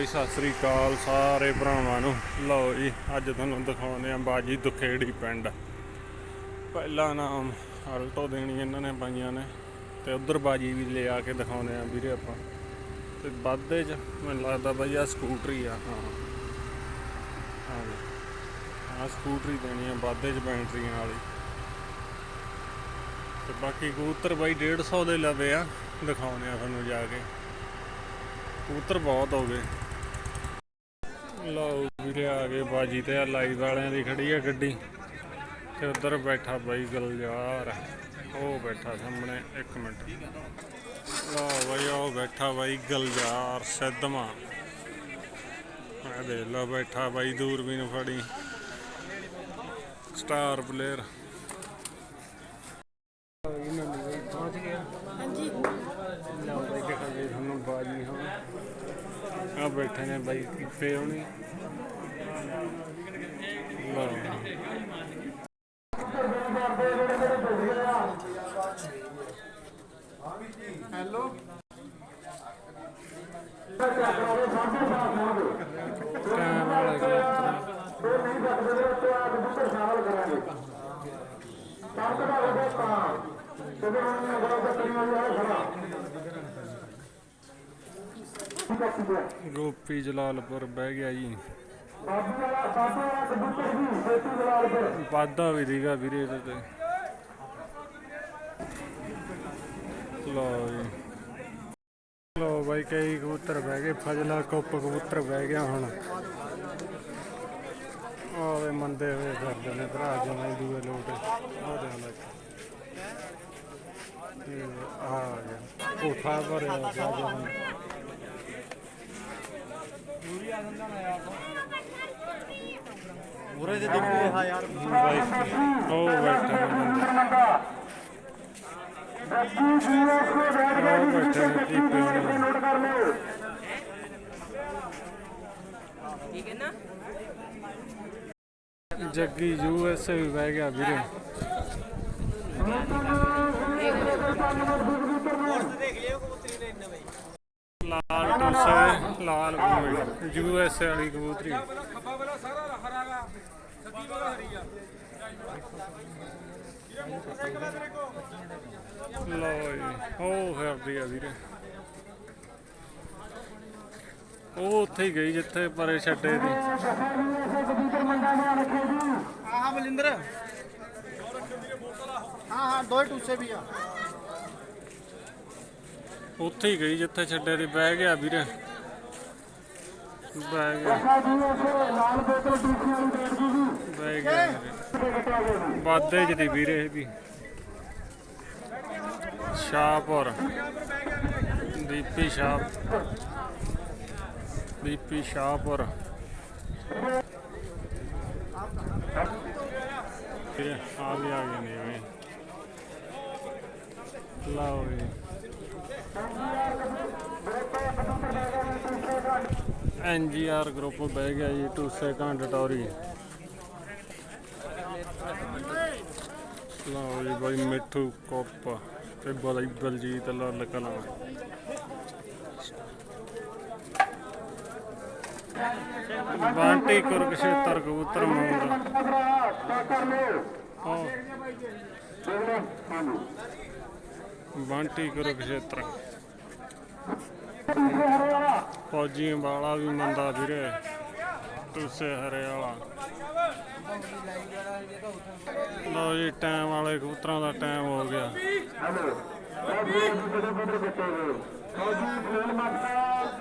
ਬਈ, ਸਤਿ ਸ੍ਰੀ ਅਕਾਲ ਸਾਰੇ ਭਰਾਵਾਂ ਨੂੰ। ਲਓ ਜੀ, ਅੱਜ ਤੁਹਾਨੂੰ ਦਿਖਾਉਂਦੇ ਆ ਬਾਜੀ ਦੁਖੇੜੀ ਪਿੰਡ। ਪਹਿਲਾ ਨਾਮ ਅਲਟੋ ਦੇਣੀ ਇਹਨਾਂ ਨੇ ਪਾਈਆਂ ਨੇ ਤੇ ਉਧਰ ਬਾਜੀ ਵੀ ਲੈ ਆ ਕੇ ਦਿਖਾਉਂਦੇ ਆ ਵੀਰੇ ਆਪਾਂ। ਤੇ ਵਾਧੇ ਚ ਮੈਨੂੰ ਲੱਗਦਾ ਬਈ ਆ ਸਕੂਟਰੀ ਆ, ਹਾਂ। ਹਾਂ ਆ ਸਕੂਟਰੀ ਦੇਣੀ ਆ ਵਾਧੇ ਚ ਬੈਟਰੀਆਂ ਵਾਲੀ। ਤੇ ਬਾਕੀ ਕਬੂਤਰ ਬਾਈ 150 ਦੇ ਲਵੇ ਆ, ਦਿਖਾਉਂਦੇ ਆ ਤੁਹਾਨੂੰ ਜਾ ਕੇ। ਕਬੂਤਰ ਬਹੁਤ ਹੋ ਗਏ। ਲਓ ਵੀਰੇ, ਆ ਗਏ ਬਾਜੀ ਤੇ ਆ ਲਾਈਵ ਵਾਲਿਆਂ ਦੀ ਖੜੀ ਆ ਗੱਡੀ। ਤੇ ਉਧਰ ਬੈਠਾ ਬਾਈ ਗਲਜਾਰ। ਉਹ ਬੈਠਾ ਸਾਹਮਣੇ 1 ਮਿੰਟ। ਲਓ ਬਾਈ, ਉਹ ਬੈਠਾ ਬਾਈ ਗਲਜਾਰ ਸਿੱਧਮਾ ਆ ਦੇ ਲਓ, ਬੈਠਾ ਬਾਈ ਦੂਰਬੀਨ ਫੜੀ। ਸਟਾਰ ਪਲੇਅਰ ਪਹੁੰਚ ਗਿਆ ਹਾਂਜੀ ਲਓ ਬਾਈ ਦਿਖਾਈਏ ਤੁਹਾਨੂੰ ਬਾਜੀ ਹੁਣ ਆ ਬੈਠੇ ਨੇ ਬਾਈ ਕਿੱਥੇ ਗੋਪੀ ਜਲਾਲਪੁਰ ਬਹਿ ਗਿਆ ਜੀ। ਵਾਧਾ ਵੀ ਦੀਗਾ ਵੀਰੇ ਇਹਦੇ ਤੇ। ਲਓ ਜੀ। ਲਓ ਬਾਈ, ਕਈ ਕਬੂਤਰ ਬਹਿ ਗਏ। ਫਜਲਾ ਕੁੱਪ ਕਬੂਤਰ ਬਹਿ ਗਿਆ ਹੁਣ। ਆਵੇ ਮੰਦੇ ਹੋਏ ਫਿਰਦੇ ਨੇ ਭਰਾ, ਜਿਵੇਂ ਦੂਏ ਲੋਟ ਉਹਦੇ ਨਾਲ ਤੇ ਆ ਗਿਆ। ਕੋਠਾ ਭਰਿਆ ਗਿਆ ਜਿਵੇਂ। ਉਰੇ ਤੇ ਦੇਖੋ ਹਾਂ ਯਾਰ ਉਹ ਬੈਠਾ ਹੈ ਬੰਦਾ ਉਹ ਬੈਠਾ ਹੈ ਕੀਪੇ ਵਾਲਾ ਠੀਕ ਹੈ ਨਾ ਜੱਗੀ ਯੂ ਐਸ ਏ ਵੀ ਬਹਿ ਗਿਆ ਵੀਰੇ। ਲਾਲ ਟੋਸੇ ਲਾਲ ਯੂ ਐਸ ਵਾਲੀ ਕਬੂਤਰੀ। ਲਓ ਜੀ, ਉਹ ਫਿਰਦੀ ਆ ਵੀਰੇ। ਉਹ ਉੱਥੇ ਹੀ ਗਈ ਜਿੱਥੇ ਪਰੇ ਛੱਡੇ ਦੀ। ਹਾਂ ਬਲਿੰਦਰ ਹਾਂ ਹਾਂ, ਦੋ ਟੂਸੇ ਵੀ ਆ। ਉੱਥੇ ਹੀ ਗਈ ਜਿੱਥੇ ਛੱਡੇ ਦੀ ਬਹਿ ਗਿਆ ਵੀਰੇ। ਬਹਿ ਗਿਆ। ਬਹਿ ਗਿਆ ਵੀਰੇ। ਵਾਦੇ ਚ ਦੀ ਵੀਰੇ ਇਹ ਵੀ। ਸ਼ਾਹਪੁਰ। ਦੀਪੀ ਸ਼ਾਹ ਦੀਪੀ ਸ਼ਾਹਪੁਰ। ਵੀਰੇ ਆ ਵੀ ਆ ਗਏ ਨੇ ਵੀ। ਲਓ ਜੀ ਐਨਜੀਆਰ ਗਰੁੱਪ ਬਹਿ ਗਿਆ ਜੀ, ਟੂਸੇ ਕੰਡਟੋਰੀ ਲਓ ਜੀ ਬਾਈ ਮਿੱਠੂ ਕੋਪ ਤੇ ਬਲਈ ਬਲਜੀਤ ਲਾਲ ਕਲਾ ਬਾਂਟੀ ਕੁਰਕਸ਼ੇਤਰ ਕਬੂਤਰ ਮੂੰਗ ਬਾਂਟੀ ਕੁਰਕਸ਼ੇਤਰ। ਫੌਜੀ ਵਾਲਾ ਵੀ ਮੰਦਾ ਵੀਰੇ। ਤੁਸੇ ਹਰੇ ਵਾਲਾ ਲਓ ਜੀ, ਟਾਈਮ ਵਾਲੇ ਕਬੂਤਰਾਂ ਦਾ ਟਾਈਮ ਹੋ ਗਿਆ।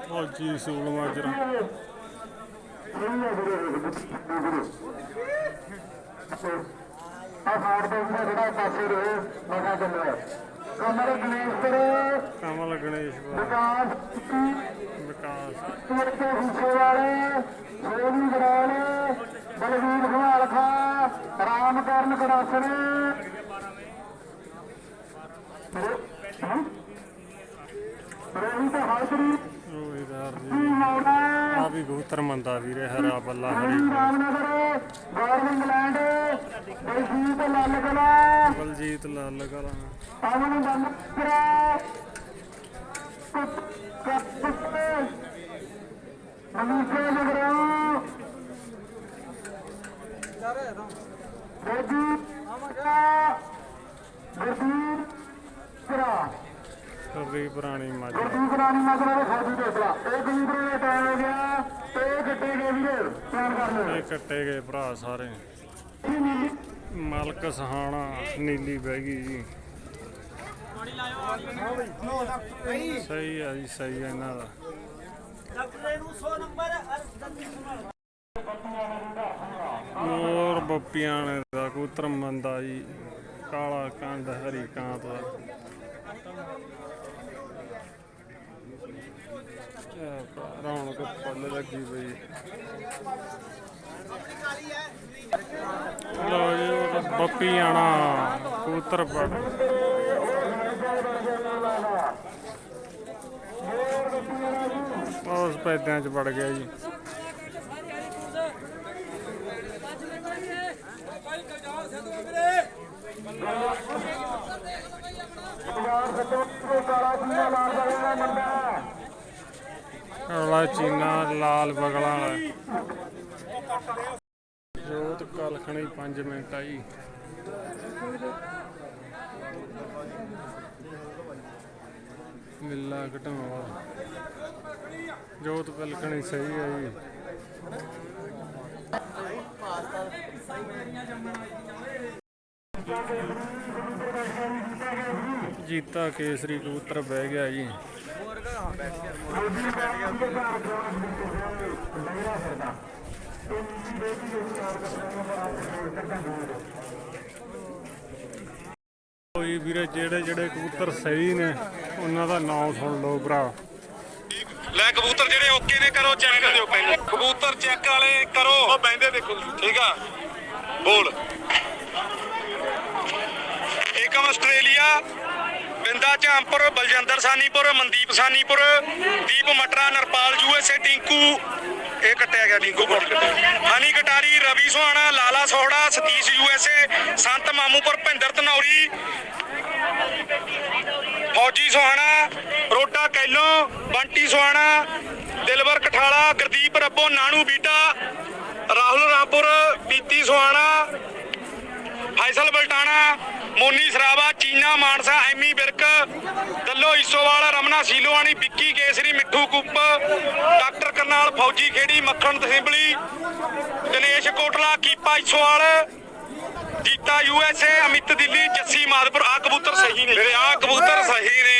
ਫੌਜੀ ਸੂਲ ਮਾਜਰਾ। ਕਮਲ ਗਣੇਸ਼ਰ ਕਮਲ ਗਣੇਸ਼ ਵਾਲਾ, ਵਿਕਾਸ ਵਿਕਾਸ। ਤੁਰਤੇ ਹਿੱਸੇ ਵਾਲੇ ਸੋਨੀ ਗਰਾਲ ਬਲਵੀਰ ਭਵਾਲਖਾ ਰਾਮਕਰਨ ਗੜਾਸਣ ਰੋਹਿਤ ਹਾਜ਼ਰੀ ਜੀ ਮੌਲਾ ਆ ਵੀ ਕਬੂਤਰ ਮੰਦਾ ਵੀਰੇ ਹਰਾ ਬੱਲਾ ਹਰੀ ਗੌਰਵ ਇੰਗਲੈਂਡ ਬਲਜੀਤ ਲਾਲ ਕਲਾ। ਬਲਜੀਤ ਲਾਲ ਕਲਾ। ਅਮਨ ਬੰਦਰਾ ਮਨੀਸ਼ੇ ਨਗਰੋਂ। ਗੋਜੀ ਗੁਰਦੀਪ ਸਰਾ ਕਰਦੀ ਪੁਰਾਣੀ ਮੱਝ। ਗੁਰਦੀਪ ਰਾਣੀ ਮਗਰ ਦੇ ਫੌਜੀ ਦੇਖਲਾ ਇਹ ਕਬੂਤਰ ਦਾ ਟਾਈਮ ਹੋ ਗਿਆ। ਤੇ ਇਹ ਗੱਡੇ ਗਏ ਵੀਰੇ। ਧਿਆਨ ਕਰ ਲਓ। ਇਹ ਕੱਟੇ ਗਏ ਭਰਾ ਸਾਰੇ। ਮਲਕ ਸਹਾਣਾ ਨੀਲੀ ਬਹਿ ਗਈ ਜੀ। ਸਹੀ ਆ ਜੀ ਸਹੀ ਆ ਇਹਨਾਂ ਦਾ। ਮੋਰ ਬੱਪੀਆਂ ਨੇ ਦਾ ਕਬੂਤਰ ਮੰਦਾ ਜੀ। ਕਾਲਾ ਕੰਡ ਹਰੀ ਕਾਂਤ ਦਾ ਕਿਆ ਭਰਾ, ਰੌਣਕ ਫੁੱਲ ਲੱਗੀ ਪਈ। ਲੋ ਜੀ ਬੱਪੀ ਆਣਾ, ਕਬੂਤਰ ਪੜ। ਉਸ ਪੈਦਿਆਂ ਚ ਵੜ ਗਿਆ ਜੀ। ਯਾਰ ਸੱਤੋ ਤੇ ਕਾਲਾ ਚੀਨਾ ਲਾਲ ਬਗਲਾ ਮੰਦਾ ਕਾਲਾ ਚੀਨਾ, ਲਾਲ ਬਗਲਾ ਵਾਲਾ। ਜੋਤ ਕਲਖਣੀ 5 ਮਿੰਟ ਆਈ। ਮਿੱਲਾ ਘਟਾਵਾ ਜੋਤ ਕਲਖਣੀ ਸਹੀ ਹੈ ਜੀ ਜੀਤਾ ਕੇਸਰੀ ਕਬੂਤਰ ਬਹਿ ਗਿਆ ਜੀ। ਕੋਈ ਵੀਰੇ ਜਿਹੜੇ ਜਿਹੜੇ ਕਬੂਤਰ ਸਹੀ ਨੇ ਉਹਨਾਂ ਦਾ ਨਾਮ ਸੁਣ ਲਓ ਭਰਾ। ਲੈ ਕਬੂਤਰ ਜਿਹੜੇ ਓਕੇ ਨੇ ਕਰੋ ਚੈੱਕ ਕਰ ਦਿਓ ਪਹਿਲੇ। ਕਬੂਤਰ ਚੈੱਕ ਵਾਲੇ ਕਰੋ। ਉਹ ਬੈਂਦੇ ਦੇਖੋ ਠੀਕ ਆ? ਬੋਲ। Ekam Australia Binda Jhanpur Baljinder Sanipur, Mandeep Sanipur, Deep Matra, Narpal USA Tinku. ਇਹ ਕੱਟਿਆ ਗਿਆ ਟਿੰਕੂ ਕੋਲ। ਹਨੀ ਕਟਾਰੀ, ਰਵੀ ਸੁਹਾਣਾ, ਲਾਲਾ ਸੋਹੜਾ, ਸਤੀਸ਼ ਯੂਐਸਏ ਸੰਤ ਮਾਮੂਪੁਰ, ਭਿੰਦਰ ਧਨੌਰੀ ਫੌਜੀ ਸੁਹਾਣਾ ਰੋਡਾ ਕੈਲੋ ਬੰਟੀ ਸੁਹਾਣਾ ਦਿਲਵਰ ਕਠਾਲਾ, ਗੁਰਦੀਪ ਰੱਬੋ, ਨਾਨੂ ਬੀਟਾ, ਰਾਹੁਲ ਰਾਮਪੁਰ ਪੀਤੀ ਸੁਹਾਣਾ ਫੈਸਲ ਬਲਟਾਣਾ ਮੋਨੀ ਸਰਾਵਾ ਚੀਨਾ ਮਾਨਸਾ ਐਮੀ ਬਿਰਕ ਦੱਲੋ ਈਸੋਵਾਲ ਰਮਨਾ ਸੀਲੋਆਣੀ ਵਿੱਕੀ ਕੇਸਰੀ ਮਿੱਠੂ ਕੁੱਪ ਡਾਕਟਰ ਕਰਨਾਲ ਫੌਜੀ ਖੇੜੀ ਮੱਖਣ ਤਸਿੰਬਲੀ ਦਿਨੇਸ਼ ਕੋਟਲਾ ਕੀਪਾ ਈਸੋਵਾਲ ਜੀਤਾ ਯੂਐਸਏ ਅਮਿਤ ਦਿੱਲੀ ਜੱਸੀ ਮਾਦਪੁਰ ਆ ਕਬੂਤਰ ਸਹੀ ਨੇ। ਮੇਰੇ ਆ ਕਬੂਤਰ ਸਹੀ ਨੇ।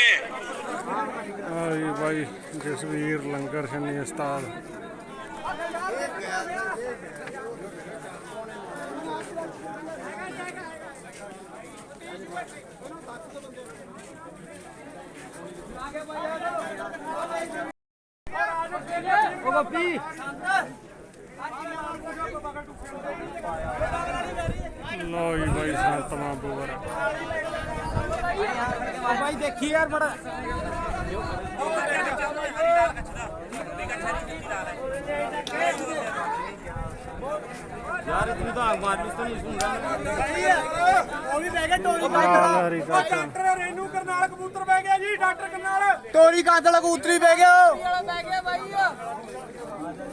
ਆ ਜੀ ਬਾਈ ਜਸਵੀਰ ਲੰਗਰ ਛੰਨੀ ਉਸਤਾਦ। ਉਹ ਬੱਪੀ ਲੋ ਜੀ ਬਾਈ ਸੰਤ ਮਾਬੂਵਰ ਉਹ ਬਾਈ ਦੇਖੀ ਯਾਰ ਬੜਾ ਯਾਰ ਇਤਨੀ ਤਾਂ ਤੋਂ ਨਹੀਂ ਸੁਣਦਾ ਉਹ ਵੀ ਬਹਿ ਗਿਆ ਟੋਰੀ ਲਾਲ ਹਰੀ ਕਾਚਾ ਡਾਕਟਰ ਕਰਨਾਲ ਕਬੂਤਰ ਬਹਿ ਗਿਆ ਜੀ ਡਾਕਟਰ ਕਰਨਾਲ। ਟੋਰੀ ਕਾਂਤਲਾ ਕਬੂਤਰੀ ਬਹਿ ਗਿਆ ਉਹ।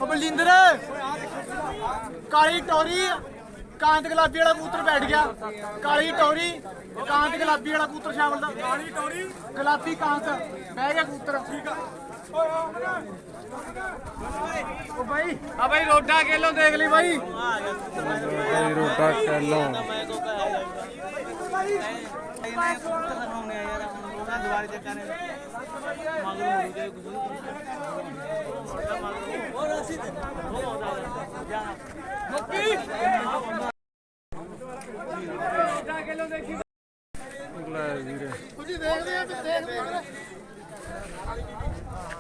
ਬਲਿੰਦਰ ਕਾਲੀ ਟੋਰੀ ਕਾਂਤ ਗੁਲਾਬੀ ਵਾਲਾ ਕਬੂਤਰ ਬੈਠ ਗਿਆ। ਕਾਲੀ ਟੋਰੀ ਕਾਂਤ ਗੁਲਾਬੀ ਵਾਲਾ ਕਬੂਤਰ ਸ਼ਾਮਲ ਦਾ। ਕਾਲੀ ਟੋਰੀ। ਗੁਲਾਬੀ ਕਾਂਤ ਬਹਿ ਗਿਆ ਕਬੂਤਰ। ਠੀਕ ਆ। ਉਹ ਬਾਈ ਆ ਬਾਈ ਰੋਡਾ ਕੇਲੋਂ ਦੇਖ ਲਈ ਬਾਈ ਬਾਈ ਰੋਟਾ ਕੈਲੋ ਲੈ ਵੀਰੇ। ਤੁਸੀਂ ਦੇਖਦੇ ਆ ਦੇਖਦੇ ਆ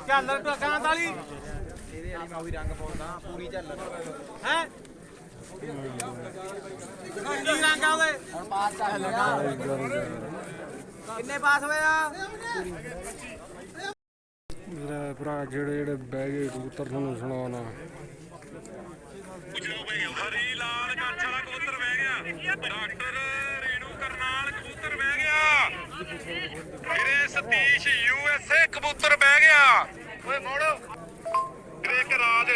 ਝਾਲਰ ਟਕਾਂਤ ਵਾਲੀ ਇਹਦੇ ਵਾਲੀ ਮੈਂ ਵੀ ਰੰਗ ਪਾਉਂਦਾ ਪੂਰੀ ਝਾਲਰ। ਹੈ? ਕੀ ਰੰਗ ਆ ਉਹਦੇ ਹੁਣ ਪਾਸ ਕਰ ਗਰਗਰ ਕਿੰਨੇ ਪਾਸ ਹੋਏ ਆ? ਲੈ ਭਰਾ ਜਿਹੜੇ ਜਿਹੜੇ ਬਹਿ ਗਏ ਕਬੂਤਰ ਤੁਹਾਨੂੰ ਸੁਣਾਉਣਾ। ਪੁੱਛ ਲਓ ਬਈ ਹਰੀ ਲਾਲ ਕੱਛ ਵਾਲਾ ਕਬੂਤਰ ਬਹਿ ਗਿਆ। ਡਾਕਟਰ ਰੇਨੂ ਕਰਨਾਲ ਕਬੂਤਰ ਬਹਿ ਗਿਆ। ਵੀਰੇ ਸਤੀਸ਼ ਯੂਐਸਏ ਕਬੂਤਰ ਬਹਿ ਗਿਆ। ਓਏ ਮੋੜ। ਵੀਰੇ ਇੱਕ ਰਾਜ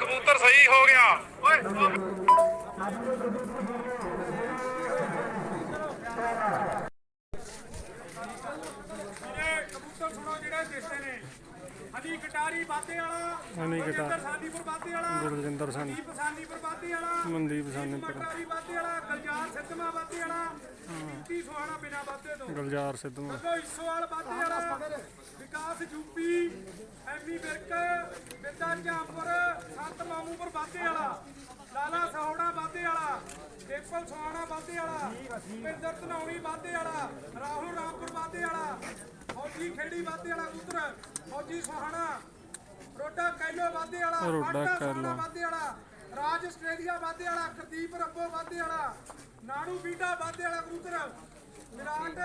ਕਬੂਤਰ ਸਹੀ ਹੋ ਗਿਆ। ਓਏ। ਹਨੀ ਕਟਾਰੀ ਬਾਤੇ ਵਾਲਾ ਹਨੀ ਕਟਾਰੀ। ਸਾਨੀਪੁਰ ਬਾਤੇ ਵਾਲਾ ਗੁਰਜਿੰਦਰ ਸਿੰਘ ਦੀਪ ਸਾਨੀਪੁਰ ਬਾਤੇ ਵਾਲਾ ਮਨਦੀਪ ਸਾਨੀਪੁਰ। ਕਟਾਰੀ ਬਾਤੇ ਵਾਲਾ ਗਲਜਾਰ ਸਿੱਧਮਾ ਬਾਤੇ ਵਾਲਾ ਕੀਤੀ ਸੁਹਾਣਾ ਬਿਨਾ ਬਾਤੇ ਤੋਂ। ਗੁਲਜ਼ਾਰ ਸਿੱਧੂ ਅੱਗੋਂ ਇਸਵਾਲ ਬਾਤੇ ਵਾਲਾ ਵਿਕਾਸ ਯੂਪੀ ਐਮੀ ਵਿਰਕ ਬਿੱਦਾ ਝਾਂਪੁਰ ਸੰਤ ਮਾਮੂਪੁਰ ਬਾਤੇ ਵਾਲਾ। ਲਾਲਾ ਸਹੌੜਾ ਬਾਤੇ ਵਾਲਾ ਦੇਪਲ ਸੁਹਾਣਾ ਬਾਤੇ ਵਾਲਾ ਪਿੰਦਰ ਧਨੌਣੀ ਬਾਤੇ ਵਾਲਾ ਰਾਹੁਲ ਰਾਮਪੁਰ ਬਾਤੇ ਵਾਲਾ ਫੌਜੀ ਖੇੜੀ ਬਾਤੇ ਵਾਲਾ ਕਬੂਤਰ ਫੌਜੀ ਸੁਹਾਣਾ ਰੋਡਾ ਕੈਲੋ ਬਾਦੇ ਵਾਲਾ ਰੋਡਾ ਕੈਲੋ। ਬਾਦੇ ਵਾਲਾ ਰਾਜ ਆਸਟ੍ਰੇਲੀਆ ਬਾਦੇ ਵਾਲਾ ਕਰਦੀਪ ਰੱਬੋ ਬਾਦੇ ਵਾਲਾ ਨਾਣੂ ਬੀਟਾ ਬਾਦੇ ਵਾਲਾ ਕਬੂਤਰ Virat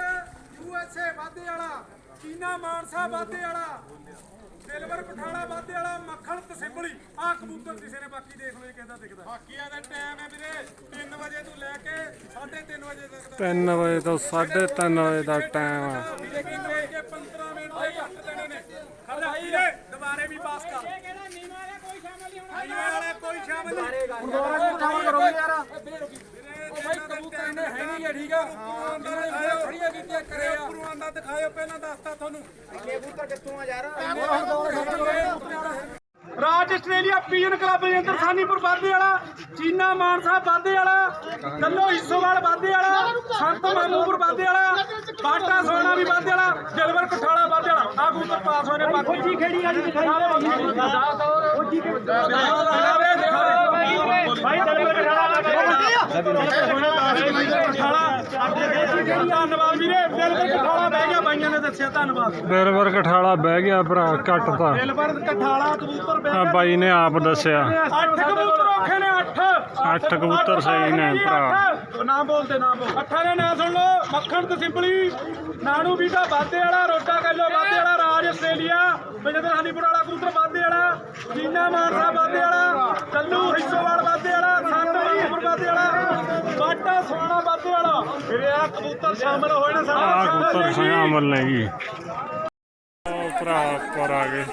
U S A Bade ਵਾਲਾ ਚੀਨਾ ਮਾਨਸਾ ਬਾਦੇ ਵਾਲਾ ਦਿਲਵਰ ਪਠਾਣਾ ਬਾਦੇ ਵਾਲਾ ਮੱਖਣ ਤਸਿੰਬਲੀ ਆ ਕਬੂਤਰ ਕਿਸੇ ਨੇ ਬਾਕੀ ਦੇਖ ਲਓ ਕਿਹਦਾ ਦਿਖਦਾ। ਬਾਕੀਆਂ ਦਾ ਟਾਈਮ ਹੈ ਵੀਰੇ 3 ਵਜੇ ਤੋਂ ਲੈ ਕੇ 3:30 ਵਜੇ ਤੱਕ ਦਾ 3 ਵਜੇ ਤੋਂ 3:30 ਵਜੇ ਦਾ ਟਾਈਮ ਆ ਵੀਰੇ ਕੀ ਕਹੇ ਕਿ 15 ਮਿੰਟ ਦੇ ਘੱਟ ਦੇਣੇ ਨੇ। ਖੜਾ ਵੀਰੇ ਦੁਬਾਰੇ ਵੀ ਪਾਸ ਕਰ। ਨੀਵੇਂ ਵਾਲਾ ਕੋਈ ਸ਼ਾਮਲ ਨਹੀਂ ਕੰਮ ਕਰੋ ਯਾਰ। ਉਹ ਭਾਈ ਕਬੂਤਰ ਨੇ ਹੈ ਨਹੀਂ ਠੀਕ ਆ। ਦਿਖਾਇਓ ਖੜੀਆਂ ਕੀਤੀਆਂ ਕਰੇ ਆ ਦਾ ਦਿਖਾਇਓ ਪਹਿਲਾਂ ਦੱਸਤਾ ਤੁਹਾਨੂੰ। Raj Australia PN club ਜੰਦਰ Sanipur ਬਾਦੇ ਵਾਲਾ ਚੀਨਾ ਮਾਨਸਾ ਬਾਦੇ ਵਾਲਾ ਕੱਲੋ ਹਿੱਸੋਵਾਲ ਬਾਦੇ ਵਾਲਾ ਸੰਤ ਮਾਮੂਪੁਰ ਬਾਦੇ ਵਾਲਾ ਬਾਟਾ ਸੋਨਾ ਵੀ ਬਾਦੇ ਵਾਲਾ ਦਿਲਵਰ ਕਠਾਲਾ ਬਾਦੇ ਵਾਲਾ ਆ ਕਬੂਤਰ ਪਾਸ ਹੋਏ ਨੇ ਬਾਕੀ ਜੀ? ਖੇੜੀ ਅੱਜ ਦਿਖਾਈ ਭਾਈ ਦਿਲਵਰ ਕਠਾਲਾ ਧੰਨਵਾਦ ਵੀਰੇ। ਦਿਲਵਰ ਕਠਾਲਾ ਬਹਿ ਗਿਆ ਬਾਈਆਂ ਨੇ ਦੱਸਿਆ ਧੰਨਵਾਦ। ਦਿਲਵਰ ਕਠਾਲਾ ਬਹਿ ਗਿਆ ਭਰਾ ਕੱਟ ਤਾਂ ਦਿਲਵਰ ਕਠਾਲਾ ਕਬੂਤਰ ਆ ਬਾਈ ਨੇ ਆਪ ਦੱਸਿਆ। ਅੱਠ ਕਬੂਤਰ ਔਖੇ ਨੇ ਅੱਠ। ਅੱਠ ਕਬੂਤਰ ਸਹੀ ਨੇ ਭਰਾ। ਨਾਮ ਬੋਲਦੇ ਨਾਮ ਬੋਲ ਅੱਠਾਂ ਦੇ ਨਾਂ ਸੁਣ ਲਓ। ਮੱਖਣ ਤੇ ਸਿੰਪਲੀ। ਨਾਣੂ ਬੀਟਾ ਬਾਦੇ ਵਾਲਾ ਰੋਟਾ ਕੱਲੋ ਬਾਦੇ ਵਾਲਾ ਰਾਜ ਆਸਟ੍ਰੇਲੀਆ। ਬਜਦਰ ਹਨੀਪੁਰ ਵਾਲਾ ਕਬੂਤਰ ਬਾਦੇ ਵਾਲਾ ਜੀਨਾ ਮਾਨਸਾ ਬਾਦੇ ਵਾਲਾ ਕੱਲੂ ਹਿੱਸੋਵਾਲ ਬਾਦੇ ਵਾਲਾ ਸੰਤ ਮਾਨੂਪੁਰ ਬਾਦੇ ਵਾਲਾ ਬਾਟਾ ਸੋਨਾ ਬਾਦੇ ਵਾਲਾ। ਵੀਰੇ ਆ ਕਬੂਤਰ ਸ਼ਾਮਲ ਹੋਏ ਨੇ ਆ ਕਬੂਤਰ ਸ਼ਾਮਲ ਨੇ ਜੀ। ਉਹ ਭਰਾ ਆ ਗਏ।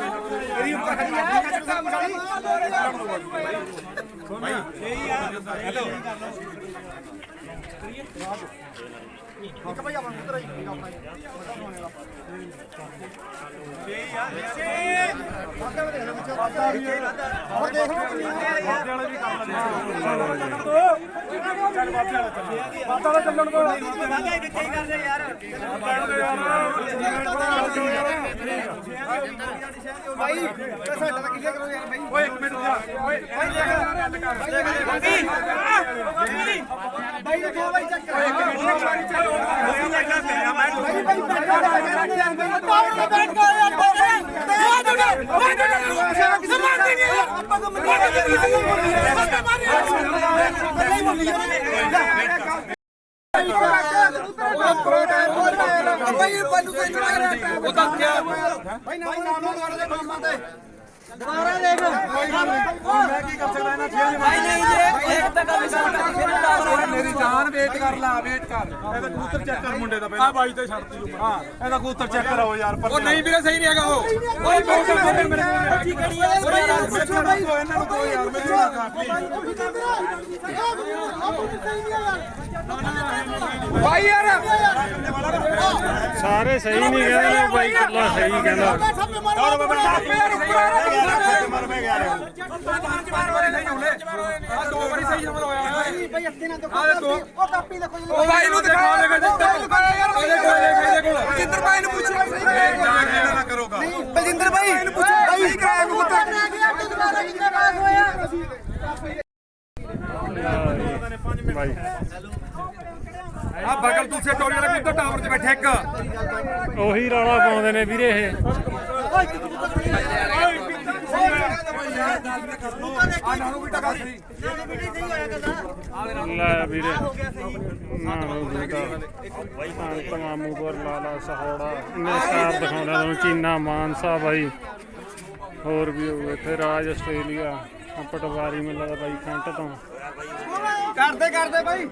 ਭਾਈ ਸਾਡਾ ਤਾਂ ਕਿੱਲੇ ਕਰੋ ਯਾਰ ਭਾਈ ਓਏ ਇੱਕ ਮਿੰਟ ਓਏ ਭਾਈ ਦੇਖੋ ਭਾਈ ਚੱਕ ਭਾਈ ਭਾਈ ਬੈਠਾ ਯਾਰ ਯਾਰ ਭਾਈ ਪਾਵਰ ਦਾ ਬੈਠ ਕੋ ਯਾਰ ਦੇ ਦੇ ਦੇ ਸਮਾਨ ਨਹੀਂ ਆਪਾਂ ਕੋ ਭਾਈ ਪੰਨੂ ਕੋਈ ਉਹ ਤਾਂ ਕਿਆ? ਭਾਈ ਨਾਮ ਨਾਮ ਦੁਬਾਰਾ ਦੇ ਮਾਮਾ ਤੇ ਦੁਬਾਰਾ ਦੇਖ। ਮੈਂ ਕੀ ਕਰ ਸਕਦਾ ਇਹਨਾਂ ਚੀਜ਼ਾਂ ਭਾਈ ਨਹੀਂ ਜੇ ਇੱਕ ਤਾਂ ਗੱਲ ਸਾਡਾ ਮੇਰੀ ਜਾਨ ਵੇਟ ਕਰ ਲਾ ਵੇਟ ਕਰ। ਇਹਦਾ ਕਬੂਤਰ ਚੈੱਕ ਕਰ ਮੁੰਡੇ ਦਾ ਪਹਿਲਾਂ। ਆ ਬਾਈ ਤੇ ਛੱਡਤੀ ਹਾਂ ਇਹਦਾ ਕਬੂਤਰ ਚੈੱਕ ਕਰਾਓ ਯਾਰ ਉਹ ਨਹੀਂ ਵੀਰੇ ਸਹੀ ਨਹੀਂ ਹੈਗਾ ਉਹ। ਓਏ ਮੇਰੇ ਮੇਰੇ ਕੀ ਕਰੀਏ ਓਏ ਯਾਰ ਪੁੱਛੋ ਬਾਈ ਇਹਨਾਂ ਨੂੰ ਕੋਈ ਯਾਰ ਮੈਨੂੰ ਨਾ ਕਾਫੀ ਭਾਈ ਯਾਰ ਸਾਰੇ ਸਹੀ ਨਹੀਂ ਕਹਿੰਦੇ ਬਾਈ ਕੱਲਾ ਸਹੀ ਕਹਿੰਦਾ ਹੋਰ ਬਾਬਾ ਯਾਰ ਉੱਪਰ ਆ ਰਿਹਾ ਮਰ ਮੈਂ ਗਿਆ ਰਿਹਾ ਆ ਦੋ ਵਾਰੀ ਸਹੀ ਜਮਲ ਹੋਇਆ ਭਾਈ ਅੱਗੇ ਨਾ ਦੇਖੋ ਉਹ ਕਾਪੀ ਦੇਖੋ ਉਹ ਭਾਈ ਨੂੰ ਦਿਖਾ ਦੇ ਯਾਰ ਬਲਜਿੰਦਰ ਭਾਈ ਨੂੰ ਪੁੱਛੋ ਨਾ ਕਰੋਗਾ ਬਲਜਿੰਦਰ ਭਾਈ ਨੂੰ ਪੁੱਛੋ ਭਾਈ ਕਿਹੜਾ ਕਬੂਤਰ ਰਹਿ ਗਿਆ ਤੂੰ ਦੁਬਾਰਾ ਕਿੰਨੇ ਪਾਸ ਹੋਇਆ ਬਾਈ ਆ ਬਗਲ ਦੂਸਰੇ ਟੋਰੀ ਵਾਲਾ ਕਬੂਤਰ ਟਾਵਰ 'ਚ ਬੈਠੇ ਇੱਕ? ਉਹੀ ਰੌਲਾ ਪਾਉਂਦੇ ਨੇ ਵੀਰੇ ਇਹ। ਲੈ ਵੀਰੇ। ਨਾ ਬੂਟਾ ਲਾਲਾ ਸਹੋੜਾ। ਨੇ ਦਿਖਾਉਂਦਾ ਤੁਹਾਨੂੰ ਚੀਨਾ ਮਾਨਸਾ ਬਾਈ। ਹੋਰ ਵੀ ਹੋਊ ਇੱਥੇ, ਰਾਜ ਆਸਟ੍ਰੇਲੀਆ। ਪਟਵਾਰੀ ਮੈਨੂੰ ਲੱਗਦਾ ਬਾਈ ਕੰਟ ਤੋਂ। ਕਰਦੇ ਕਰਦੇ ਭਾਈ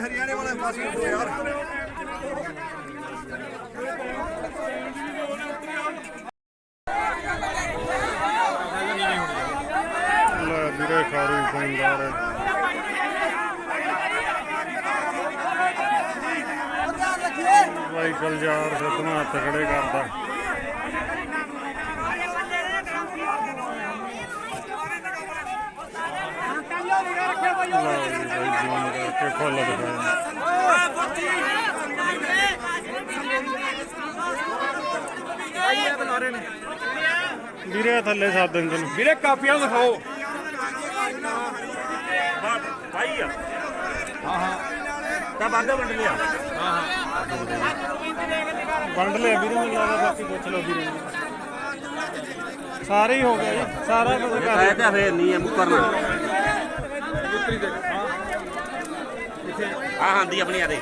ਹਰਿਆਣੇ ਵਾਲੇ ਪਾਸੇ ਤੋਂ ਯਾਰ। ਵੀਰੇ ਖਾਰੂ ਪੈਂਦਾ ਰੇ ਬਾਈ ਗਲਜਾਰ ਸਤਨਾ ਹੱਥ ਖੜੇ ਕਰਦਾ ਲਓ ਜੀ ਬਾਈ ਜੂਨ ਕਰਕੇ ਫੁੱਲ ਦਿਖਾਇਆ ਵੀਰੇ ਥੱਲੇ ਸਾਧ ਦਿਨ ਤੈਨੂੰ। ਵੀਰੇ ਕਾਪੀਆਂ ਦਿਖਾਓ। ਭਾਈ ਆ। ਹਾਂ ਹਾਂ। ਤਾਂ ਬਾਗਾ ਵੰਡ ਲਿਆ ਵੰਡ ਲਿਆ ਵੀਰੇ ਮੈਨੂੰ ਲੱਗਦਾ ਬਾਕੀ ਪੁੱਛ ਲਓ ਵੀਰੇ। ਨੂੰ। ਸਾਰੇ ਹੀ ਹੋ ਗਏ ਜੀ। ਸਾਰਾ ਕੁਝ ਕਰ ਆਇਆ ਤਾਂ ਫੇਰ ਨਹੀਂ ਹੈ ਮੁਕਰਨਾ। ਆ ਹਾਂਦੀ ਆਪਣੀ ਆ ਦੇ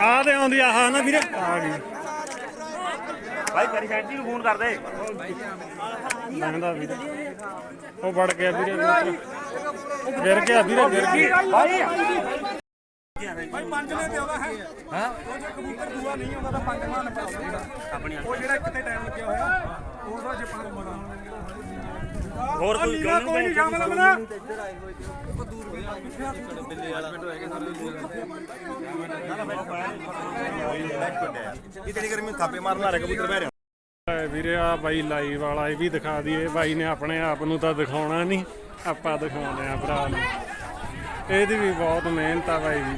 ਆ ਤੇ ਆਉਂਦੀ ਆਹ ਨਾ ਵੀਰੇ। ਆ ਗਈ ਭਾਈ ਕਰੀ ਸੈਂਟੀ ਨੂੰ ਫੋਨ ਕਰ ਦੇ। ਲੰਘਦਾ ਵੀਰੇ। ਉਹ ਵੜ ਗਿਆ ਵੀਰੇ। ਗਿਰ ਗਿਆ ਵੀਰੇ ਗਿਰ ਗਿਆ ਭਾਈ ਪੰਜ ਨੇ ਤੇ ਆਉਂਦਾ ਹੈ। ਹਾਂ। ਉਹ ਜੇ ਕਬੂਤਰ ਦੂਆ ਨਹੀਂ ਆਉਂਦਾ ਤਾਂ ਪੰਜ ਮਾਨ ਪਾਉਂਦਾ ਆਪਣੀ ਉਹ ਜਿਹੜਾ ਇੱਕ ਤੇ ਟਾਈਮ ਲੱਗਿਆ ਹੋਇਆ ਉਹਦਾ ਜੇ ਪੰਜ ਮਾਰਾ ਹੋਰ ਕੋਈ ਨੀਲਾ ਕੋਈ ਨਹੀਂ ਸ਼ਾਮਲ ਬਣਾ। ਐ ਵੀਰੇ ਆ ਬਾਈ ਲਾਈਵ ਵਾਲਾ ਇਹ ਵੀ ਦਿਖਾ ਦਈਏ। ਬਾਈ ਨੇ ਆਪਣੇ ਆਪ ਨੂੰ ਤਾਂ ਦਿਖਾਉਣਾ ਨਹੀਂ। ਆਪਾਂ ਦਿਖਾਉਂਦੇ ਆ ਭਰਾ ਨੂੰ। ਇਹਦੀ ਵੀ ਬਹੁਤ ਮਿਹਨਤ ਆ ਬਾਈ ਦੀ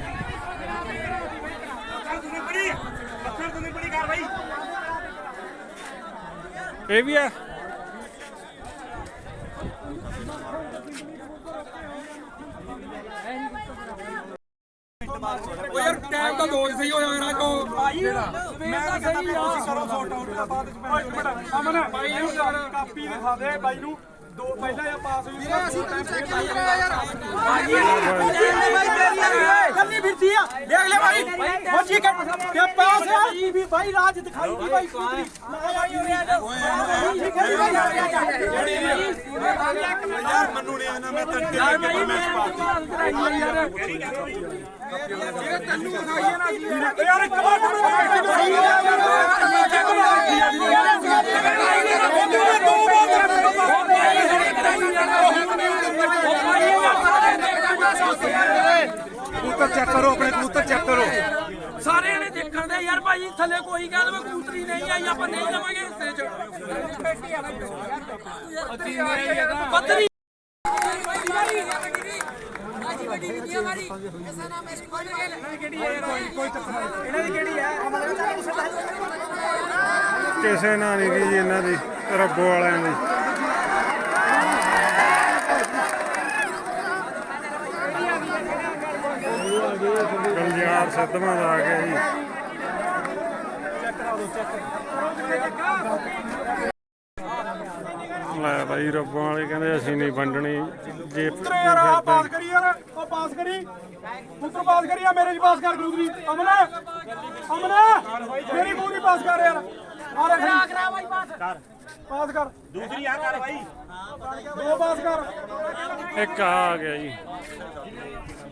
ਇਹ ਵੀ ਆ। ਉਹ ਯਾਰ ਟਾਈਮ ਤਾਂ ਦੋ ਸਹੀ ਹੋ ਜਾਣਾ ਕੋ ਭਾਈ ਮੈਂ ਤਾਂ ਕਹਿੰਦਾ ਤੁਸੀਂ ਕਰੋ ਸੌਟ ਆਊਟ ਦਾ ਬਾਅਦ ਚ ਮੈਂ ਅਮਨ ਭਾਈ ਨੂੰ ਕਾਪੀ ਦਿਖਾ ਦੇ ਬਾਈ ਨੂੰ ਦੋ ਪਹਿਲਾਂ ਜਾਂ ਪਾਸ ਹੋਈ ਵੀਰੇ ਅਸੀਂ ਤਾਂ ਫੇਰ ਬਾਈ ਯਾਰ ਕੰਨੀ ਫਿਰਦੀ ਆ ਦੇਖ ਲੈ ਭਾਈ ਉਹ ਠੀਕ ਹੈ ਤੇ ਪਾਸ ਆ ਇਹ ਵੀ ਭਾਈ ਰਾਜ ਦਿਖਾਈ ਦੀ ਭਾਈ ਕੁਦਰੀ ਯਾਰ ਮੰਨੂ ਨੇ ਇਹਨਾਂ ਮੈਂ ਤੰਤੇ ਯਾਰ ਭਾਈ ਮੈਂ ਯਾਰ ਯਾਰ ਇੱਕ ਵਾਰ ਕਬੂਤਰ ਚੈੱਕ ਕਰੋ ਆਪਣੇ ਕਬੂਤਰ ਚੈੱਕ ਕਰੋ ਸਾਰੇ ਨੇ ਦੇਖਣ ਦੇ ਯਾਰ ਭਾਈ ਥੱਲੇ ਕੋਈ ਗੱਲ ਮੈਂ ਕਬੂਤਰੀ ਨਹੀਂ ਆਈ ਆਪਾਂ ਨਹੀਂ ਲਵਾਂਗੇ ਹਿੱਸੇ ਚ ਪੱਤਰੀ ਕਿਸੇ ਨਾਲ ਨਹੀਂ ਗਈ ਇਹਨਾਂ ਦੀ, ਰੱਬੋ ਵਾਲਿਆਂ ਦੀ। ਗਲਜਾਰ ਸਿੱਧਵਾਂ ਦਾ ਆ ਗਿਆ ਜੀ। ਲੈ ਬਾਈ ਰੱਬੋਂ ਵਾਲੇ ਕਹਿੰਦੇ ਅਸੀਂ ਨਹੀਂ ਵੰਡਣੀ। ਜੇ ਯਾਰ ਆ ਪਾਸ ਕਰੀ ਯਾਰ ਉਹ ਪਾਸ ਕਰੀ। ਪੁੱਤਰ ਪਾਸ ਕਰੀ ਆ ਮੇਰੇ ਜੀ ਪਾਸ ਕਰ ਗੁਰੂਦਰੀ ਅਮਨ ਅਮਨ ਮੇਰੀ ਗੁਰੂਦਰੀ ਪਾਸ ਕਰ ਯਾਰ। ਆ ਰੱਖ ਕਰਾ ਬਾਈ ਪਾਸ। ਕਰ। ਪਾਸ ਕਰ। ਦੂਸਰੀ ਆ ਕਰ ਭਾਈ ਦੋ ਪਾਸ ਕਰ। ਇੱਕ ਆ ਗਿਆ ਜੀ।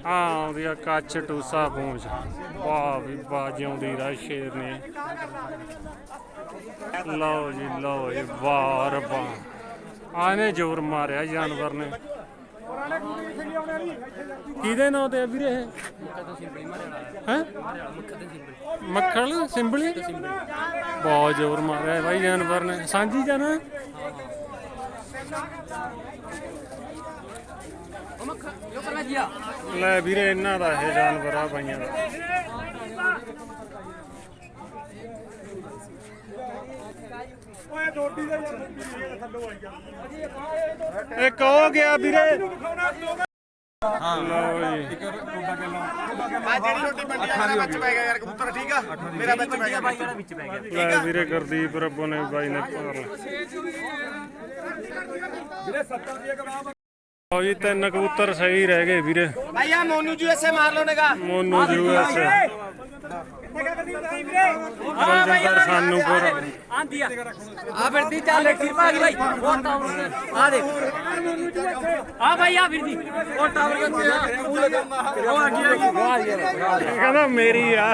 ਆ ਆਉਂਦੀ ਆ ਕੱਚ ਟੂਸਾ ਪੂੰਛ ਵਾਹ ਵੀ ਰਾ ਸ਼ੇਰ ਨੇ। ਲਓ ਜੀ ਲਓ ਜੀ ਵਾਹ ਰੱਬਾ। ਆਨੇ ਜ਼ੋਰ ਮਾਰਿਆ ਜਾਨਵਰ ਨੇ। ਕਿਹਦੇ ਨਾਂ ਤੇ ਆ ਵੀਰੇ ਇਹ? ਹੈ? ਮੱਖਣ ਸਿੰਬਲੀ? ਬਹੁਤ ਜ਼ੋਰ ਮਾਰਿਆ ਬਾਈ ਜਾਨਵਰ ਨੇ। ਸਾਂਝੀ ਜਾਨਾ ਲੈ ਵੀਰੇ ਇਹਨਾਂ ਦਾ ਇਹ ਜਾਨਵਰ ਆ ਬਾਈਆਂ ਦਾ। ਓਏ ਦੋਡੀ ਦਾ ਯਾਰ। ਦੋਡੀ ਨਹੀਂ ਥੱਲੋਂ ਆਈ ਆ ਇੱਕ ਹੋ ਗਿਆ ਵੀਰੇ। ਦਿਖਾਉਣਾ ਦੋ ਲਓ ਜੀ ਲੈ ਵੀਰੇ ਗੁਰਦੀਪ ਰੱਬੋ ਨੇ ਬਾਈ ਨੇ ਪਾਰ ਵੀਰੇ 70 ਦੀ ਕਰਾਮ ਲਓ ਜੀ ਤਿੰਨ ਕਬੂਤਰ ਸਹੀ ਰਹਿ ਗਏ ਵੀਰੇ। ਭਾਈ ਆ ਮੋਨੂ ਜੀ ਐਸੇ ਮਾਰ ਲੋ ਨੇਗਾ ਮੋਨੂ ਯੂਐਸ ਬਲਜਿੰਦਰ ਸਾਨੂਪੁਰ ਆਂਦੀ ਆ ਫਿਰਦੀ ਚੱਲ ਇੱਕ ਸਿਰ ਭਾਈ ਉਹ ਟਾਵਰ ਆ ਦੇਖ। ਆ ਭਾਈ ਆ ਫਿਰਦੀ ਉਹ ਟਾਵਰ ਦੇ ਉਹ ਆ ਗਈ ਆ ਗਈ ਇਹ ਕਹਿੰਦਾ ਮੇਰੀ ਆ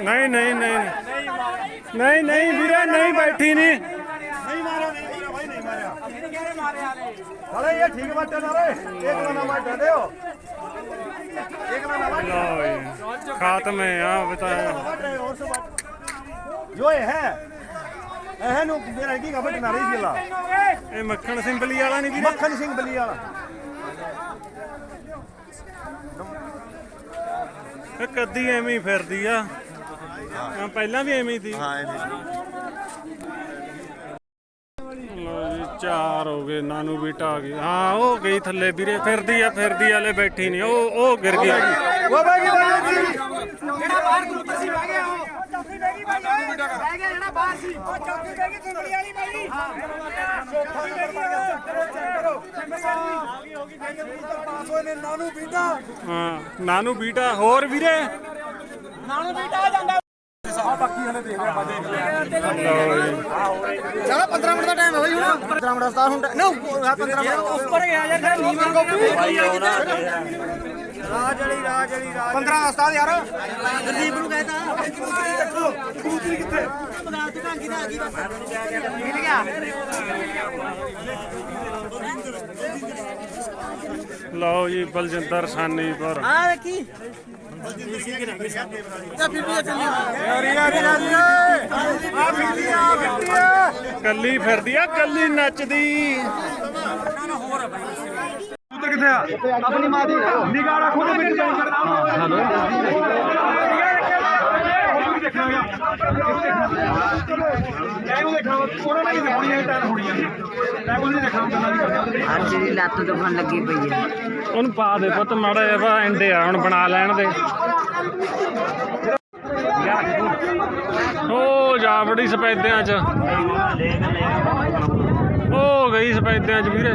ਨਹੀਂ ਨਹੀਂ ਨਹੀਂ। ਨਹੀਂ ਵੀਰੇ ਨਹੀਂ ਬੈਠੀ ਨਹੀਂ ਅਰੇ ਇਹ ਠੀਕ ਬੱਟੇ ਨਾ ਰੇ ਇੱਕ ਨਾ ਮੈਂ ਡੰਡਿਓ ਲਓ ਜੀ ਖਾਤਮੇ ਆ ਬਤਾਇਆ ਜੋ ਇਹ ਹੈ ਇਹ ਨੂੰ ਮੇਰਾ ਕੀ ਖਬਰ ਨਾ ਰਹੀ ਸੀ ਲਾ ਇਹ ਮੱਖਣ ਸਿੰਬਲੀ ਵਾਲਾ ਨਹੀਂ ਵੀਰੇ? ਮੱਖਣ ਸਿੰਘ ਬਲੀ ਵਾਲਾ। ਇਹ ਕਦੀ ਐਵੇਂ ਹੀ ਫਿਰਦੀ ਆ। ਹਾਂ, ਪਹਿਲਾਂ ਵੀ ਐਵੇਂ ਹੀ ਸੀ। ਹਾਂ ਲਓ ਜੀ ਚਾਰ ਹੋ ਗਏ ਨਾਨੂ ਬੀਟਾ ਆ ਗਈ। ਹਾਂ ਉਹ ਗਈ ਥੱਲੇ ਵੀਰੇ ਫਿਰਦੀ ਆ ਫਿਰਦੀ ਆਲੇ ਬੈਠੀ ਨਹੀਂ। ਉਹ ਉਹ ਗਿਰ ਗਈ। ਉਹ ਬਾਈ ਜਿਹੜਾ ਬਾਹਰ ਕਬੂਤਰ ਸੀ? ਗਿਆ ਜਿਹੜਾ ਬਾਹਰ ਸੀ ਉਹ ਚੌਕੀ ਵਾਲੀ ਬਾਈ ਹਾਂ ਚੌਕੀ ਕਰੋ ਚੈੱਕ ਕਰੋ ਪਾਸ ਹੋਏ ਨੇ ਨਾਨੂ ਬੀਟਾ ਹਾਂ ਨਾਨੂ ਬੀਟਾ ਹੋਰ ਵੀਰੇ ਨਾਨੂ ਬੀਟਾ ਆ ਜਾਂਦਾ ਚਲੋ 15 ਮਿੰਟ ਦਾ ਟਾਈਮ ਹੈ ਬਈ ਹੁਣ 15 ਮਿੰਟ ਦਾ। ਹੁਣ ਨਾ 15 ਮਿੰਟ ਉੱਪਰ ਗਿਆ ਯਾਰ ਨੀਵਾਂ ਆਉਣਾ ਰਾਜ ਵਾਲੀ ਰਾਜ ਵਾਲੀ ਰਾਜ 15 ਦਾ ਉਸਤਾਦ ਯਾਰ। ਗਰੀਬ ਨੂੰ ਕਹਿੰਦਾ ਕਬੂਤਰੀ ਕਿੱਥੇ ਲਓ ਜੀ ਬਲਜਿੰਦਰ ਆ ਯਾਰੀ ਯਾਰੀ ਆ। ਫਿਰਦੀ ਆ ਫਿਰਦੀ ਆ ਕੱਲੀ ਫਿਰਦੀ ਆ ਕੱਲੀ ਨੱਚਦੀ। ਕਬੂਤਰ ਕਿੱਥੇ ਆ? ਆਪਣੀ ਮਾਂ ਦੀ ਨਿਗਾਹ ਖੁਦ ਵਿੱਚ ਜਾਈ ਸਕਦਾ ਅੱਜ ਦੀ ਲੱਤ ਦੁਖਣ ਲੱਗੀ ਪਈ ਹੈ ਉਹਨੂੰ ਪਾ ਦੇ ਪੁੱਤ ਮਾੜਾ ਜਿਹਾ ਵਾ ਐਂਡੇ ਆ ਹੁਣ ਬਣਾ ਲੈਣ ਦੇ। ਉਹ ਜਾ ਬੜੀ ਸਪੈਦਿਆਂ ਚ। ਉਹ ਗਈ ਸਪੈਦਿਆਂ ਚ ਵੀਰੇ।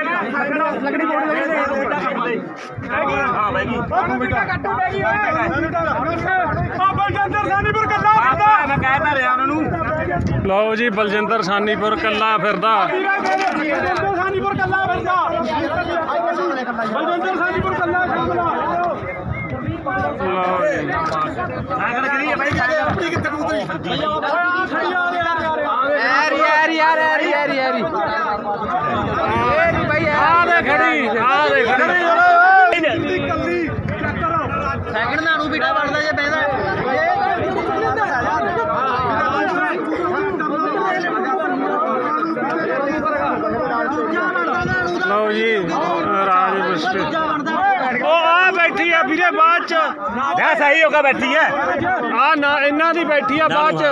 ਲਓ ਜੀ ਬਲਜਿੰਦਰ ਸਾਨੀਪੁਰ ਕੱਲਾ ਫਿਰਦਾ। ਬਲਜਿੰਦਰ ਸਾਨੀਪੁਰ ਕੱਲਾ ਬੰਦਾ ਬਲਜਿੰਦਰ ਸਾਨੀਪੁਰ ਕੱਲਾ ਸ਼ਾਮਲਾ ਲਓ ਜੀ। ਯਾਰ ਯਾਰ ਯਾਰ ਯਾਰ ਯਾਰ ਯਾਰ ਆ ਦੇ ਖੜੀ ਆ ਦੇ ਖੜੀ। ਸੈਕਿੰਡ ਨਾਨੂ ਬੀਟਾ ਵੜਦਾ ਜੇ ਬੈਂਦਾ ਲਓ ਜੀ ਰਾਜ ਬਿਸਟ ਉਹ ਆ ਬੈਠੀ ਆ ਵੀਰੇ ਬਾਅਦ ਚ। ਮੈਂ ਸਹੀ ਹੋ ਕੇ ਬੈਠੀ ਹੈ ਆ ਨਾ ਇਹਨਾਂ ਦੀ ਬੈਠੀ ਆ ਬਾਅਦ ਚ।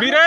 ਵੀਰੇ।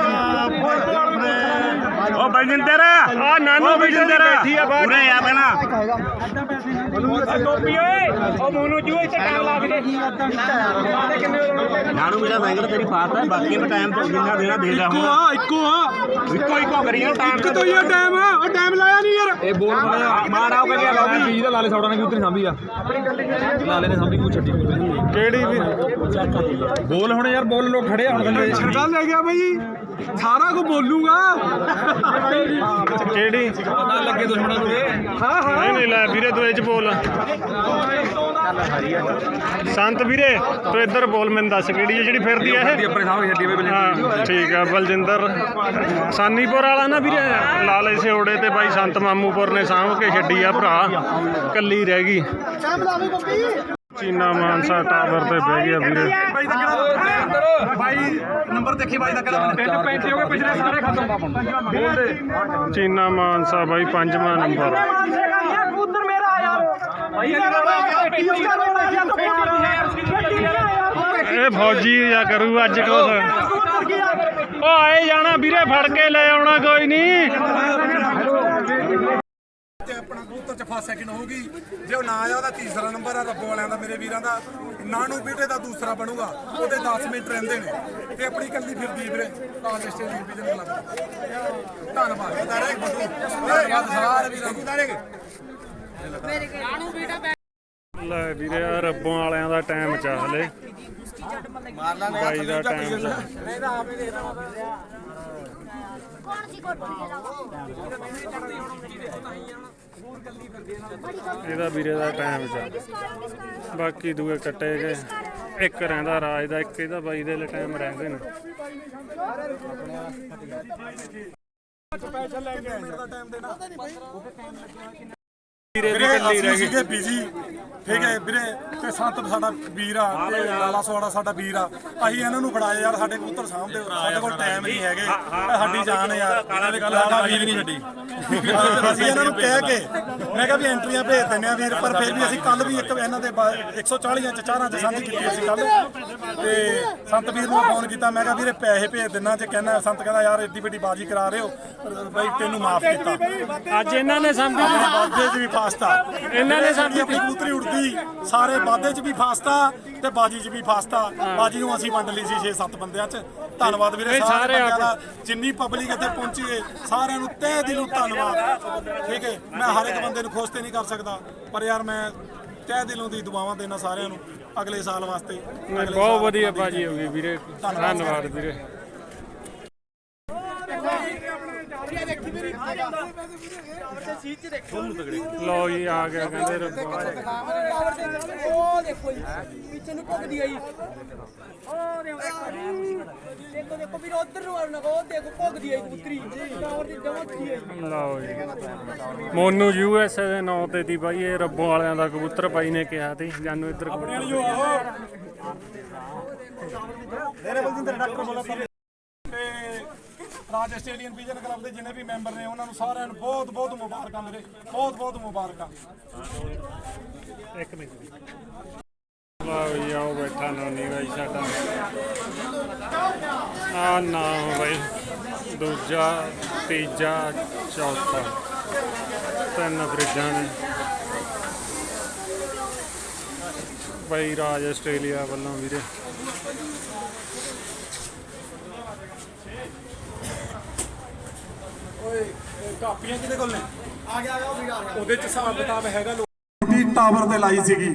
ਉਹ ਬਲਜਿੰਦਰ ਆ ਨਾਨੂ ਦੀ ਬੈਠੀ ਆ ਬਾਅਦ ਉਰੇ ਆ ਪਹਿਲਾਂ। ਟੋਪੀ ਓਏ ਉਹ ਮੋਨੂ ਜੂ ਇੱਥੇ ਟਾਈਮ ਲਾ ਕੇ ਨਾਨੂ ਮੇਰਾ ਸਾਈਕਲ ਤੇਰੀ ਫਾਸਟ ਹੈ ਬਾਕੀ ਦਾ ਟਾਈਮ ਤੋਂ ਜਿੰਨਾ ਦੇਣਾ ਦੇ ਹੁਣ। ਹਾਂ ਇੱਕੋ ਆ। ਇੱਕੋ ਇੱਕੋ ਕਰੀ ਨਾ ਟਾਈਮ ਇੱਕ ਤੋਂ ਹੀ ਟਾਈਮ ਆ ਉਹ ਟਾਈਮ ਲਾਇਆ ਨਹੀਂ ਯਾਰ। ਇਹ ਬੋਲ ਮਾਰ ਆਓ ਕਿ ਲਓ ਵੀ ਲਾਲੇ ਸੌੜਾ ਨੇ ਕਬੂਤਰੀ ਸਾਂਭੀ ਆ। ਲਾਲੇ ਨੇ ਸਾਂਭੀ ਕੋਈ ਛੱਡੀ। ਕਿਹੜੀ ਵੀ? ਬੋਲ ਹੁਣ ਯਾਰ ਬੋਲ ਲੋਕ ਖੜੇ ਹੁਣ ਛੱਡਾ ਲੈ ਗਿਆ ਬਈ। ਸਾਰਾ ਕੁ ਬੋਲੂਗਾ। ਕਿਹੜੀ? ਲੱਗੇ ਦੁਸ਼ਮਣਾਂ ਨੂੰ ਹਾਂ ਹਾਂ। ਨਹੀਂ ਨਹੀਂ ਲੈ ਵੀਰੇ ਤੂੰ ਇਹ ਚ ਬੋਲ। ਸੰਤ ਵੀਰੇ ਤੂੰ ਇੱਧਰ ਬੋਲ ਮੈਨੂੰ ਦੱਸ ਕਿਹੜੀ ਹੈ ਜਿਹੜੀ ਫਿਰਦੀ ਹੈ ਇਹ? ਆਪਣੇ ਸਾਹਮਣੇ ਛੱਡੀ ਵੇ ਹਾਂ ਠੀਕ ਆ ਬਲਜਿੰਦਰ। ਸਾਨੀਪੁਰ ਵਾਲਾ ਨਾ ਵੀਰੇ ਲਾਲੇ ਸਿਓੜੇ ਤੇ ਬਾਈ ਸੰਤ ਮਾਮੂਪੁਰ ਨੇ ਸਾਂਭ ਕੇ ਛੱਡੀ ਆ ਭਰਾ। ਕੱਲੀ ਰਹਿ ਗਈ। ਚੀਨਾ ਮਾਨਸਾ ਟਾਵਰ ਤੇ ਬਹਿ ਗਿਆ ਵੀਰੇ। ਬਾਈ ਨੰਬਰ ਦੇਖੀ ਬਾਈ ਦਾ ਕਿਹੜਾ ਤਿੰਨ ਪੈਂਤੀ ਹੋ ਗਏ ਪਿਛਲੇ ਸਾਰੇ ਖਤਮ। ਚੀਨਾ ਮਾਨਸਾ ਬਾਈ ਪੰਜਵਾਂ ਨੰਬਰ। ਕਬੂਤਰ ਮੇਰਾ ਯਾਰ। ਭਾਈ ਇਹ ਇਹ ਫੌਜੀ ਆ ਕਰੂ ਅੱਜ ਕੁਛ। ਉਹ ਆਏ ਜਾਣਾ ਵੀਰੇ ਫੜ ਕੇ ਲੈ ਆਉਣਾ ਕੋਈ ਨਹੀਂ। ਆਪਣਾ ਕਬੂਤਰ ਚ ਫਸਟ ਸੈਕਿੰਡ ਹੋਊਗੀ। ਜੇ ਉਹ ਨਾ ਆਇਆ ਉਹਦਾ ਤੀਸਰਾ ਨੰਬਰ ਆ ਰੱਬੋ ਵਾਲਿਆਂ ਦਾ ਮੇਰੇ ਵੀਰਾਂ ਦਾ। ਨਾਨੂ ਬੀਟੇ ਦਾ ਦੂਸਰਾ ਬਣੂਗਾ ਉਹਦੇ 10 ਮਿੰਟ ਰਹਿੰਦੇ ਨੇ। ਤੇ ਆਪਣੀ ਕੱਲੀ ਫਿਰਦੀ ਵੀਰੇ ਕਾਲ ਸਟੇਜ ਡਿਵੀਜ਼ਨ ਕਲੱਬ ਧੰਨਵਾਦ। ਸਾਰੇ ਧੰਨਵਾਦ ਸਾਰੇ ਵੀਰਾਂ ਨੂੰ ਲੈ ਵੀਰੇ ਆ ਰੱਬੋਂ ਵਾਲਿਆਂ ਦਾ ਟਾਈਮ ਚਾ ਹਲੇ। ਬਾਈ ਦਾ ਟਾਈਮ ਚਾ ਇਹਦਾ ਵੀਰੇ ਦਾ ਟਾਈਮ ਚਾ ਬਾਕੀ ਦੂਏ ਕੱਟੇ ਗਏ। ਇੱਕ ਰਹਿੰਦਾ ਰਾਜ ਦਾ ਇੱਕ ਇਹਦਾ ਬਾਈ ਦੇ ਲਈ ਟਾਈਮ ਰਹਿੰਦੇ ਨੇ। ਵੀਰੇ ਦੀ ਵੀਰੇ ਕੱਲੀ ਰਹਿ ਗਈ। ਸੀਗੇ ਬਿਜ਼ੀ ਠੀਕ ਹੈ ਵੀਰੇ ਤੇ ਸੰਤ ਸਾਡਾ ਵੀਰ ਆ ਤੇ ਲਾਲਾ ਸਵਾੜਾ ਸਾਡਾ ਵੀਰ ਆ। ਅਸੀਂ ਇਹਨਾਂ ਨੂੰ ਫੜਾਏ ਯਾਰ ਸਾਡੇ ਕਬੂਤਰ ਸਾਹਮਣੇ ਸਾਡੇ ਕੋਲ ਟਾਈਮ ਨਹੀਂ ਹੈਗੇ। ਸਾਡੀ ਜਾਨ ਯਾਰ। ਇਹਨਾਂ ਦੀ ਗੱਲ ਸਾਡਾ ਵੀਰ ਨਹੀਂ ਛੱਡੀ ਅਸੀਂ ਇਹਨਾਂ ਨੂੰ ਕਹਿ ਕੇ ਮੈਂ ਕਿਹਾ ਵੀ ਐਂਟਰੀਆਂ ਭੇਜ ਦਿੰਦੇ ਆ ਵੀਰ ਪਰ ਫਿਰ ਵੀ ਅਸੀਂ ਕੱਲ ਵੀ ਇੱਕ ਇਹਨਾਂ ਦੇ ਬਾ- 140 ਚ ਚਾਰਾਂ ਚ ਸਾਂਝੀ ਕੀਤੀ ਸੀ ਕੱਲ ਤੇ ਸੰਤ ਵੀਰ ਨੂੰ ਫੋਨ ਕੀਤਾ ਮੈਂ ਕਿਹਾ ਵੀਰੇ ਪੈਸੇ ਭੇਜ ਦਿੰਨਾ ਜੇ ਕਹਿੰਦਾ ਸੰਤ ਕਹਿੰਦਾ ਯਾਰ ਏਡੀ ਵੱਡੀ ਬਾਜੀ ਕਰਾ ਰਹੇ ਹੋ ਬਈ ਤੈਨੂੰ ਮਾਫ ਕੀਤਾ। ਅੱਜ ਇਹਨਾਂ ਨੇ ਸੰਭੀ ਬਾਦੇ 'ਚ ਵੀ ਫਾਸਤਾ। ਇਹਨਾਂ ਨੇ ਸਾਡੀ ਆਪਣੀ ਕਬੂਤਰੀ ਉੜਦੀ ਸਾਰੇ ਬਾਦੇ 'ਚ ਵੀ ਫਾਸਤਾ ਤੇ ਬਾਜੀ 'ਚ ਵੀ ਫਾਸਤਾ। ਬਾਜੀ ਨੂੰ ਅਸੀਂ ਵੰਡ ਲਈ ਸੀ 6-7 ਬੰਦਿਆਂ 'ਚ। ਧੰਨਵਾਦ ਵੀਰੇ ਸਾਰੇ ਦਾ ਜਿੰਨੀ ਪਬਲਿਕ ਇੱਥੇ ਪਹੁੰਚੀ ਹੈ ਸਾਰਿਆਂ ਨੂੰ ਤਹਿ ਦਿਲੋਂ ਧੰਨਵਾਦ। ਠੀਕ ਹੈ ਮੈਂ ਹਰ ਇੱਕ ਬੰਦੇ ਨੂੰ ਖੁਸ਼ ਤੇ ਨਹੀਂ ਕਰ ਸਕਦਾ ਪਰ ਯਾਰ ਮੈਂ ਤਹਿ ਦਿਲੋਂ ਦੀ ਦੁਆਵਾਂ ਦੇਣਾ ਸਾਰਿਆਂ ਨੂੰ ਅਗਲੇ ਸਾਲ ਵਾਸਤੇ ਬਹੁਤ ਵਧੀਆ ਬਾਜੀ ਹੋ ਗਈ ਵੀਰੇ। ਧੰਨਵਾਦ ਵੀਰੇ। ਲਓ ਜੀ ਆ ਗਿਆ ਕਹਿੰਦੇ ਰੱਬਾ ਉਹ ਦੇਖੋ ਜੀ ਪਿੱਛੇ ਨੂੰ ਭੁੱਗਦੀ ਆਈ ਉਹ ਦੇਖੋ ਦੇਖੋ ਦੇਖੋ ਵੀਰ ਉਧਰ ਨੂੰ ਆਉਣਾ ਉਹ ਦੇਖੋ ਭੁੱਗਦੀ ਆਈ ਕਬੂਤਰੀ ਟਾਵਰ ਦੀ ਜਮਾ ਕੀ ਆਈ ਲਓ ਜੀ ਮੋਨੂ ਯੂ ਐਸ ਏ ਦੇ ਨਾਂ ਤੇ ਦੀ ਬਾਈ ਇਹ ਰੱਬੋਂ ਵਾਲਿਆਂ ਦਾ ਕਬੂਤਰ ਬਾਈ ਨੇ ਕਿਹਾ ਸੀ ਜਾਨੂੰ ਇੱਧਰ ਕਬੂਤਰ ਤੇ ਰਾਜ ਆਸਟ੍ਰੇਲੀਅਨ ਵਿਜਨ ਕਲੱਬ ਦੇ ਜਿੰਨੇ ਵੀ ਮੈਂਬਰ ਨੇ, ਉਹਨਾਂ ਨੂੰ ਸਾਰਿਆਂ ਨੂੰ ਬਹੁਤ ਬਹੁਤ ਮੁਬਾਰਕਾਂ ਮੇਰੇ। ਬਹੁਤ ਬਹੁਤ ਮੁਬਾਰਕਾਂ। ਇੱਕ ਮਿੰਟ। ਲਓ ਆਓ ਬੈਠਾ ਨੋਨੀ ਬਾਈ, ਸਾਡਾ। ਆ ਨਾ ਬਾਈ, ਦੂਜਾ, ਤੀਜਾ, ਚੌਥਾ। ਤਿੰਨ ਫਰਿੱਜਾਂ ਨੇ। ਬਾਈ ਰਾਜ ਆਸਟ੍ਰੇਲੀਆ ਵੱਲੋਂ ਵੀਰੇ। ਓਏ ਇਹ ਕਾਪੀਆਂ ਕਿਹਦੇ ਕੋਲ ਨੇ? ਆ ਗਿਆ ਆ ਗਿਆ ਵੀਰ ਆ ਗਿਆ। ਉਹਦੇ ਚ ਹਿਸਾਬ ਕਿਤਾਬ ਹੈਗਾ ਲੋਕੀ ਟਾਵਰ ਤੇ ਲਾਈ ਸੀਗੀ।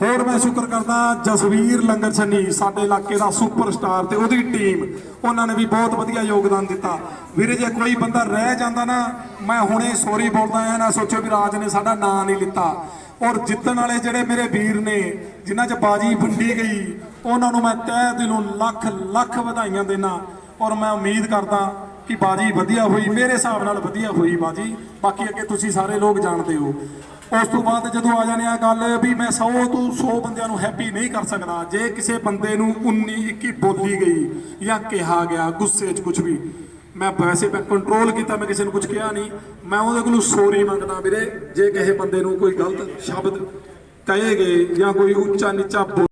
ਹੋਰ ਮੈਂ ਸ਼ੁਕਰ ਕਰਦਾ ਜਸਵੀਰ ਲੰਗਰ ਛੰਨੀ ਸਾਡੇ ਇਲਾਕੇ ਦਾ ਸੁਪਰਸਟਾਰ ਤੇ ਉਹਦੀ ਟੀਮ ਉਹਨਾਂ ਨੇ ਵੀ ਬਹੁਤ ਵਧੀਆ ਯੋਗਦਾਨ ਦਿੱਤਾ। ਵੀਰੇ ਜੇ ਕੋਈ ਬੰਦਾ ਰਹਿ ਜਾਂਦਾ ਨਾ ਮੈਂ ਹੁਣੇ ਸੌਰੀ ਬੋਲਦਾ ਆ ਨਾ ਸੋਚੋ ਵੀ ਰਾਜ ਨੇ ਸਾਡਾ ਨਾਂ ਨਹੀਂ ਲਿੱਤਾ। ਔਰ ਜਿੱਤਣ ਵਾਲੇ ਜਿਹੜੇ ਮੇਰੇ ਵੀਰ ਨੇ ਜਿਨ੍ਹਾਂ 'ਚ ਬਾਜੀ ਵੰਡੀ ਗਈ ਉਹਨਾਂ ਨੂੰ ਮੈਂ ਤਹਿ ਦਿਲੋਂ ਲੱਖ ਲੱਖ ਵਧਾਈਆਂ ਦੇਣਾ ਔਰ ਮੈਂ ਉਮੀਦ ਕਰਦਾ ਕਿ ਬਾਜੀ ਵਧੀਆ ਹੋਈ, ਮੇਰੇ ਹਿਸਾਬ ਨਾਲ ਵਧੀਆ ਹੋਈ ਬਾਜੀ। ਬਾਕੀ ਅੱਗੇ ਤੁਸੀਂ ਸਾਰੇ ਲੋਕ ਜਾਣਦੇ ਹੋ। ਉਸ ਤੋਂ ਬਾਅਦ ਜਦੋਂ ਆ ਜਾਂਦੇ ਆ ਗੱਲ ਵੀ ਮੈਂ 100 ਤੋਂ 100 ਬੰਦਿਆਂ ਨੂੰ ਹੈਪੀ ਨਹੀਂ ਕਰ ਸਕਦਾ। ਜੇ ਕਿਸੇ ਬੰਦੇ ਨੂੰ 19 21 ਬੋਲੀ ਗਈ ਜਾਂ ਕਿਹਾ ਗਿਆ ਗੁੱਸੇ 'ਚ ਕੁਝ ਵੀ, ਮੈਂ ਵੈਸੇ ਮੈਂ ਕੰਟਰੋਲ ਕੀਤਾ, ਮੈਂ ਕਿਸੇ ਨੂੰ ਕੁਝ ਕਿਹਾ ਨਹੀਂ। ਮੈਂ ਉਹਦੇ ਕੋਲੋਂ ਸੌਰੀ ਮੰਗਦਾ ਵੀਰੇ। ਜੇ ਕਿਸੇ ਬੰਦੇ ਨੂੰ ਕੋਈ ਗਲਤ ਸ਼ਬਦ ਕਹੇ ਗਏ ਜਾਂ ਕੋਈ ਉੱਚਾ ਨੀਚਾ ਬੋਲ